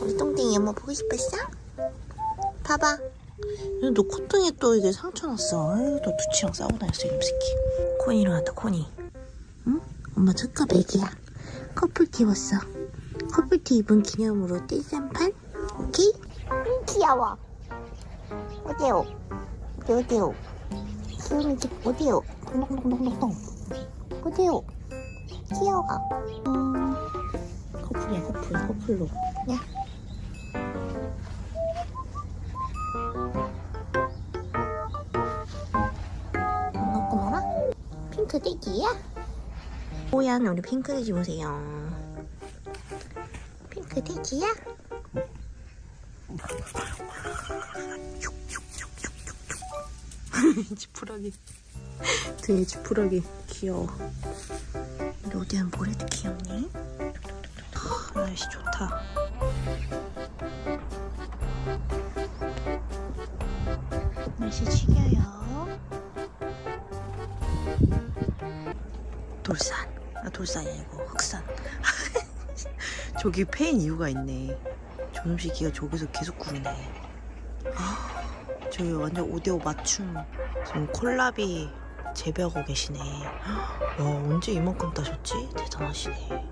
우리 똥땡이 엄마 보고 싶었어? 봐봐. 너 콧등에 또 이게 상처 났어. 아유, 너 두치랑 싸우고 다녔어, 이놈 새끼. 코니 일어났다, 코니. 응? 엄마 첫갑 애기야. 커플 티 입었어. 커플 티 입은 기념으로 떼쌈판? 오케이? 응, 귀여워. 어디요? 어디, 어디요? 귀여운 집 어디요? 동동동동동동. 어디요? 귀여워. 음, 커플이야, 커플, 커플로. 야. 먹고 말아? 핑크 돼지야? 뽀얀 우리 핑크 돼지 보세요. 핑크 돼지야? 지푸라기. 되게 지푸라기 귀여워. 우리 어디 한 모래도 귀엽니? 아, 날씨 좋다. 날씨 죽여요. 돌산. 아, 돌산이 아니고 흑산. 저기 패인 이유가 있네. 저놈식 기가 저기서 계속 구르네. 아, 저기 완전 5대5 맞춤. 지금 콜라비 재배하고 계시네. 와, 언제 이만큼 따셨지? 대단하시네.